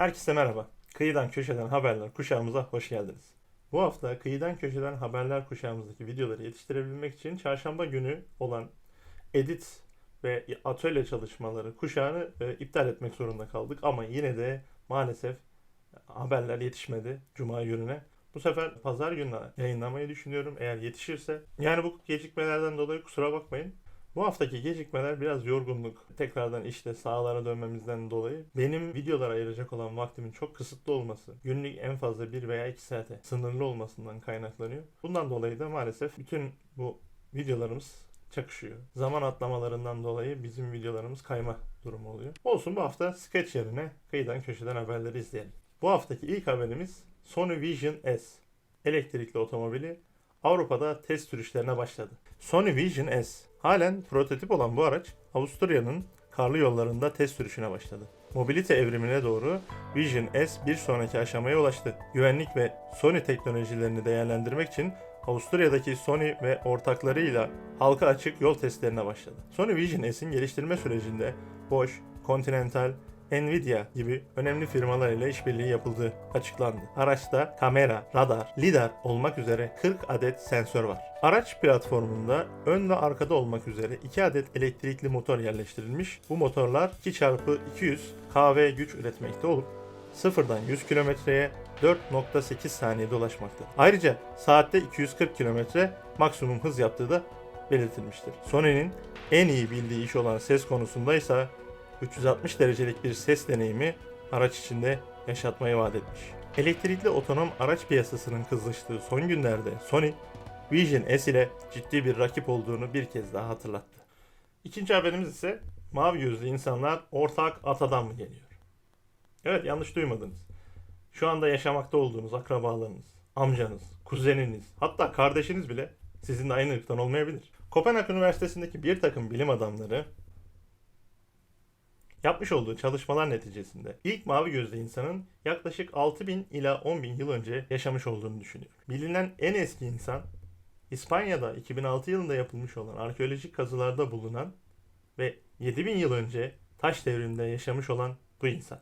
Herkese merhaba. Kıyıdan köşeden haberler kuşağımıza hoş geldiniz. Bu hafta kıyıdan köşeden haberler kuşağımızdaki videoları yetiştirebilmek için çarşamba günü olan edit ve atölye çalışmaları kuşağını e, iptal etmek zorunda kaldık. Ama yine de maalesef haberler yetişmedi Cuma gününe. Bu sefer pazar gününe yayınlamayı düşünüyorum eğer yetişirse. Yani bu gecikmelerden dolayı kusura bakmayın. Bu haftaki gecikmeler biraz yorgunluk. Tekrardan işte sahalara dönmemizden dolayı benim videolara ayıracak olan vaktimin çok kısıtlı olması, günlük en fazla 1 veya 2 saate sınırlı olmasından kaynaklanıyor. Bundan dolayı da maalesef bütün bu videolarımız çakışıyor. Zaman atlamalarından dolayı bizim videolarımız kayma durumu oluyor. Olsun bu hafta sketch yerine kıyıdan köşeden haberleri izleyelim. Bu haftaki ilk haberimiz Sony Vision S. Elektrikli otomobili Avrupa'da test sürüşlerine başladı. Sony Vision S. Halen prototip olan bu araç Avusturya'nın karlı yollarında test sürüşüne başladı. Mobilite evrimine doğru Vision S bir sonraki aşamaya ulaştı. Güvenlik ve Sony teknolojilerini değerlendirmek için Avusturya'daki Sony ve ortaklarıyla halka açık yol testlerine başladı. Sony Vision S'in geliştirme sürecinde Bosch, Continental, Nvidia gibi önemli firmalar ile işbirliği yapıldığı açıklandı. Araçta kamera, radar, lidar olmak üzere 40 adet sensör var. Araç platformunda ön ve arkada olmak üzere 2 adet elektrikli motor yerleştirilmiş. Bu motorlar 2x200 kW güç üretmekte olup sıfırdan 100 kilometreye 4.8 saniyede ulaşmakta. Ayrıca saatte 240 kilometre maksimum hız yaptığı da belirtilmiştir. Sony'nin en iyi bildiği iş olan ses konusunda ise 360 derecelik bir ses deneyimi araç içinde yaşatmayı vaat etmiş. Elektrikli otonom araç piyasasının kızıştığı son günlerde Sony, Vision S ile ciddi bir rakip olduğunu bir kez daha hatırlattı. İkinci haberimiz ise mavi gözlü insanlar ortak atadan mı geliyor? Evet yanlış duymadınız. Şu anda yaşamakta olduğunuz akrabalarınız, amcanız, kuzeniniz, hatta kardeşiniz bile sizinle aynı ırktan olmayabilir. Kopenhag Üniversitesi'ndeki bir takım bilim adamları Yapmış olduğu çalışmalar neticesinde ilk mavi gözlü insanın yaklaşık 6000 ila 10000 yıl önce yaşamış olduğunu düşünüyor. Bilinen en eski insan İspanya'da 2006 yılında yapılmış olan arkeolojik kazılarda bulunan ve 7000 yıl önce taş devrinde yaşamış olan bu insan.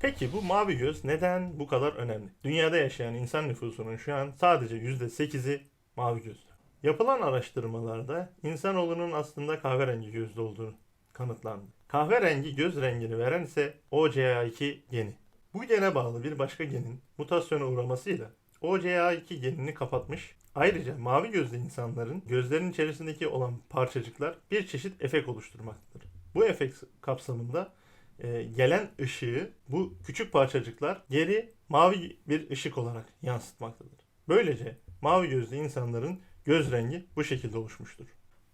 Peki bu mavi göz neden bu kadar önemli? Dünyada yaşayan insan nüfusunun şu an sadece %8'i mavi gözlü. Yapılan araştırmalarda insanoğlunun aslında kahverengi gözlü olduğunu kanıtlandı. Kahverengi göz rengini veren ise OCA2 geni. Bu gene bağlı bir başka genin mutasyona uğramasıyla OCA2 genini kapatmış. Ayrıca mavi gözlü insanların gözlerinin içerisindeki olan parçacıklar bir çeşit efekt oluşturmaktadır. Bu efekt kapsamında e, gelen ışığı bu küçük parçacıklar geri mavi bir ışık olarak yansıtmaktadır. Böylece mavi gözlü insanların göz rengi bu şekilde oluşmuştur.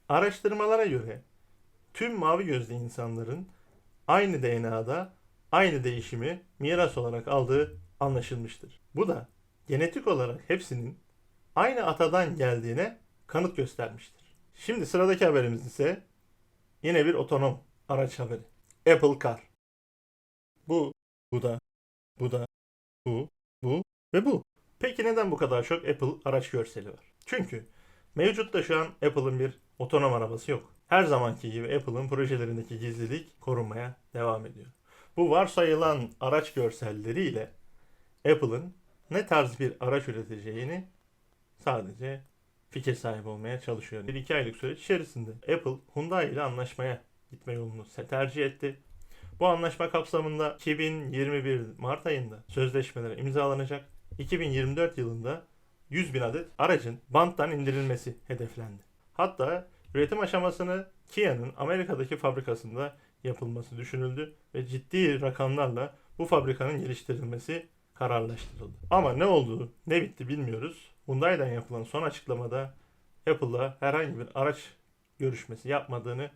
Araştırmalara göre tüm mavi gözlü insanların aynı DNA'da aynı değişimi miras olarak aldığı anlaşılmıştır. Bu da genetik olarak hepsinin aynı atadan geldiğine kanıt göstermiştir. Şimdi sıradaki haberimiz ise yine bir otonom araç haberi. Apple Car. Bu, bu da, bu da, bu, bu ve bu. Peki neden bu kadar çok Apple araç görseli var? Çünkü mevcutta şu an Apple'ın bir otonom arabası yok. Her zamanki gibi Apple'ın projelerindeki gizlilik korunmaya devam ediyor. Bu varsayılan araç görselleriyle Apple'ın ne tarz bir araç üreteceğini sadece fikir sahibi olmaya çalışıyor. Bir iki aylık süreç içerisinde Apple Hyundai ile anlaşmaya gitme yolunu tercih etti. Bu anlaşma kapsamında 2021 Mart ayında sözleşmeler imzalanacak. 2024 yılında 100 bin adet aracın banttan indirilmesi hedeflendi. Hatta üretim aşamasını Kia'nın Amerika'daki fabrikasında yapılması düşünüldü ve ciddi rakamlarla bu fabrikanın geliştirilmesi kararlaştırıldı. Ama ne oldu, ne bitti bilmiyoruz. Hyundai'den yapılan son açıklamada Apple'la herhangi bir araç görüşmesi yapmadığını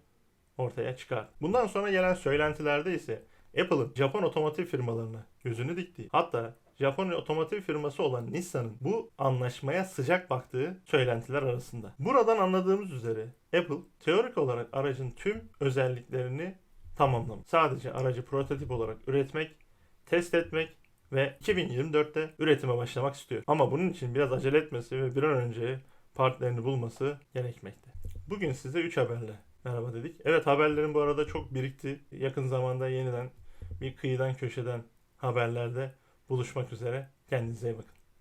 ortaya çıkar. Bundan sonra gelen söylentilerde ise Apple'ın Japon otomotiv firmalarına gözünü diktiği hatta Japon otomotiv firması olan Nissan'ın bu anlaşmaya sıcak baktığı söylentiler arasında. Buradan anladığımız üzere Apple teorik olarak aracın tüm özelliklerini tamamlamış. Sadece aracı prototip olarak üretmek, test etmek ve 2024'te üretime başlamak istiyor. Ama bunun için biraz acele etmesi ve bir an önce partnerini bulması gerekmekte. Bugün size 3 haberle merhaba dedik. Evet haberlerin bu arada çok birikti. Yakın zamanda yeniden bir kıyıdan köşeden haberlerde buluşmak üzere. Kendinize iyi bakın.